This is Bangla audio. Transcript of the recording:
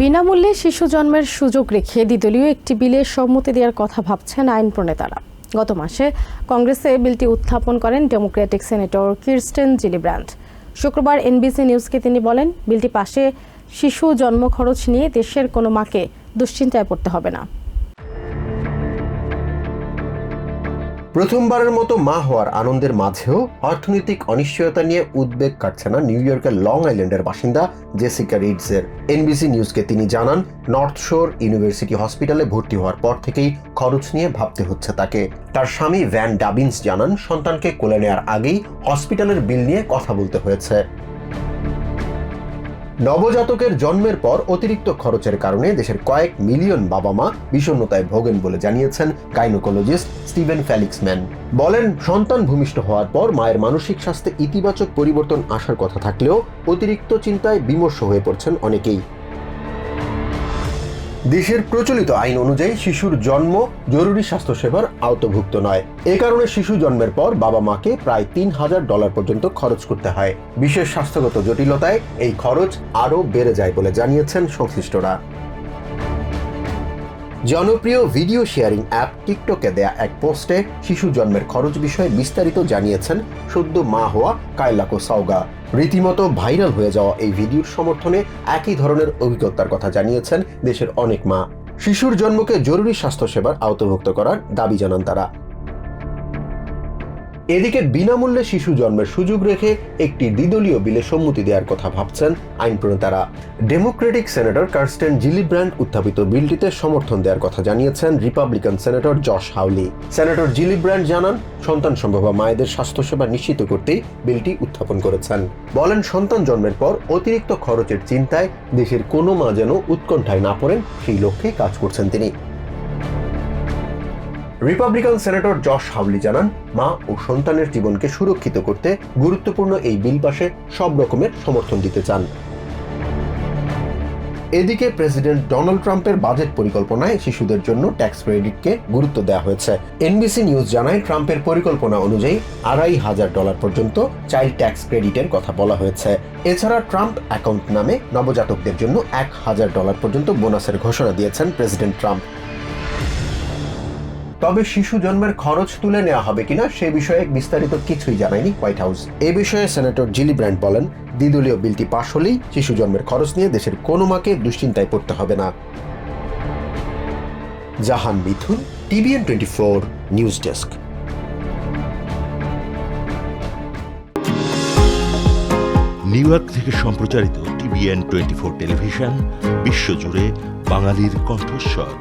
বিনামূল্যে শিশু জন্মের সুযোগ রেখে দ্বিতলীয় একটি বিলে সম্মতি দেওয়ার কথা ভাবছেন আইন প্রণেতারা। গত মাসে কংগ্রেসে বিলটি উত্থাপন করেন ডেমোক্রেটিক সেনেটর কিরস্টেন জিলিব্র্যান্ড শুক্রবার এনবিসি নিউজকে তিনি বলেন, বিলটি পাশে শিশু জন্ম খরচ নিয়ে দেশের কোনো মাকে দুশ্চিন্তায় পড়তে হবে না। প্রথমবারের মতো মা হওয়ার আনন্দের মাঝেও অর্থনৈতিক অনিশ্চয়তা নিয়ে উদ্বেগ কাটছে না নিউ ইয়র্কের লং আইল্যান্ডের বাসিন্দা জেসিকা রিডসের। এনবিসি নিউজকে তিনি জানান, নর্থ শোর ইউনিভার্সিটি হসপিটালে ভর্তি হওয়ার পর থেকেই খরচ নিয়ে ভাবতে হচ্ছে তাকে। তার স্বামী ভ্যান ডাবিন্স জানান, সন্তানকে কোলে নেওয়ার আগেই হসপিটালের বিল নিয়ে কথা বলতে হয়েছে। নবজাতকের জন্মের পর অতিরিক্ত খরচের কারণে দেশের কয়েক মিলিয়ন বাবা মা বিষণ্নতায় ভোগেন বলে জানিয়েছেন গাইনোকোলজিস্ট স্টিভেন ফ্যালিক্সম্যান। বলেন, সন্তান ভূমিষ্ঠ হওয়ার পর মায়ের মানসিক স্বাস্থ্যে ইতিবাচক পরিবর্তন আসার কথা থাকলেও অতিরিক্ত চিন্তায় বিমর্ষ হয়ে পড়ছেন অনেকেই। দেশের প্রচলিত আইন অনুযায়ী শিশুর জন্ম জরুরি স্বাস্থ্যসেবার আওতভুক্ত নয়। এ কারণে শিশু জন্মের পর বাবা মাকে প্রায় তিন হাজার ডলার পর্যন্ত খরচ করতে হয়। বিশেষ স্বাস্থ্যগত জটিলতায় এই খরচ আরও বেড়ে যায় বলে জানিয়েছেন সংশ্লিষ্টরা। জনপ্রিয় ভিডিও শেয়ারিং অ্যাপ টিকটকে দেয়া এক পোস্টে শিশু জন্মের খরচ বিষয়ে বিস্তারিত জানিয়েছেন সদ্য মা হওয়া কায়লাকো সাউগা রীতিমতো ভাইরাল হয়ে যাওয়া এই ভিডিওর সমর্থনে একই ধরনের অভিজ্ঞতার কথা জানিয়েছেন দেশের অনেক মা। শিশুর জন্মকে জরুরি স্বাস্থ্যসেবার আওতাভুক্ত করার দাবি জানান তারা। এদিকে বিনামূল্যে শিশু জন্মের সুযোগ রেখে একটি দ্বিদলীয় বিলে সম্মতি দেওয়ার কথা ভাবছেন আইন প্রণেতারা ডেমোক্রেটিক সেনেটর কার্স্টেন জিলিব্র্যান্ড উত্থাপিত বিলটিতে সমর্থন দেওয়ার কথা জানিয়েছেন Republican senator Josh Hawley senator Gillibrand জানান, সন্তান সম্ভবা মায়েদের স্বাস্থ্যসেবা নিশ্চিত করতেই বিলটি উত্থাপন করেছেন। বলেন, সন্তান জন্মের পর অতিরিক্ত খরচের চিন্তায় দেশের কোনো মা যেন উৎকণ্ঠায় না পড়েন, সেই লক্ষ্যে কাজ করছেন তিনি। রিপাবলিকান সেনেটর জশ হাউলি জানান, মা ও সন্তানের জীবনকে সুরক্ষিত করতে গুরুত্বপূর্ণ এই বিল পাশে সব রকমের সমর্থন দিতে চান। এদিকে প্রেসিডেন্ট ডোনাল্ড ট্রাম্পের বাজেট পরিকল্পনায় শিশুদের জন্য ট্যাক্স ক্রেডিটকে গুরুত্ব দেওয়া হয়েছে। এনবিসি নিউজ জানায়, ট্রাম্পের পরিকল্পনা অনুযায়ী আড়াই হাজার ডলার পর্যন্ত চাইল্ড ট্যাক্স ক্রেডিটের কথা বলা হয়েছে। এছাড়া ট্রাম্প অ্যাকাউন্ট নামে নবজাতকদের জন্য এক হাজার ডলার পর্যন্ত বোনাসের ঘোষণা দিয়েছেন প্রেসিডেন্ট ট্রাম্প। তবে শিশু জন্মের খরচ তুলে নেওয়া হবে কিনা সে বিষয়ে বিস্তারিত কিছুই জানায়নি হোয়াইট হাউস। এ বিষয়ে সেনেটর জিলি ব্র্যান্ড বলেন, দ্বিদলীয় বিলটি পাশ হলেই শিশু জন্মের খরচ নিয়ে দেশের কোনো মাকে দুশ্চিন্তায় পড়তে হবে না। Jahan Mithun, TVN twenty four, news desk. New York থেকে সম্প্রচারিত টিভিএন টোয়েন্টি ফোর টেলিভিশন, বিশ্বজুড়ে বাঙালির কণ্ঠস্বর।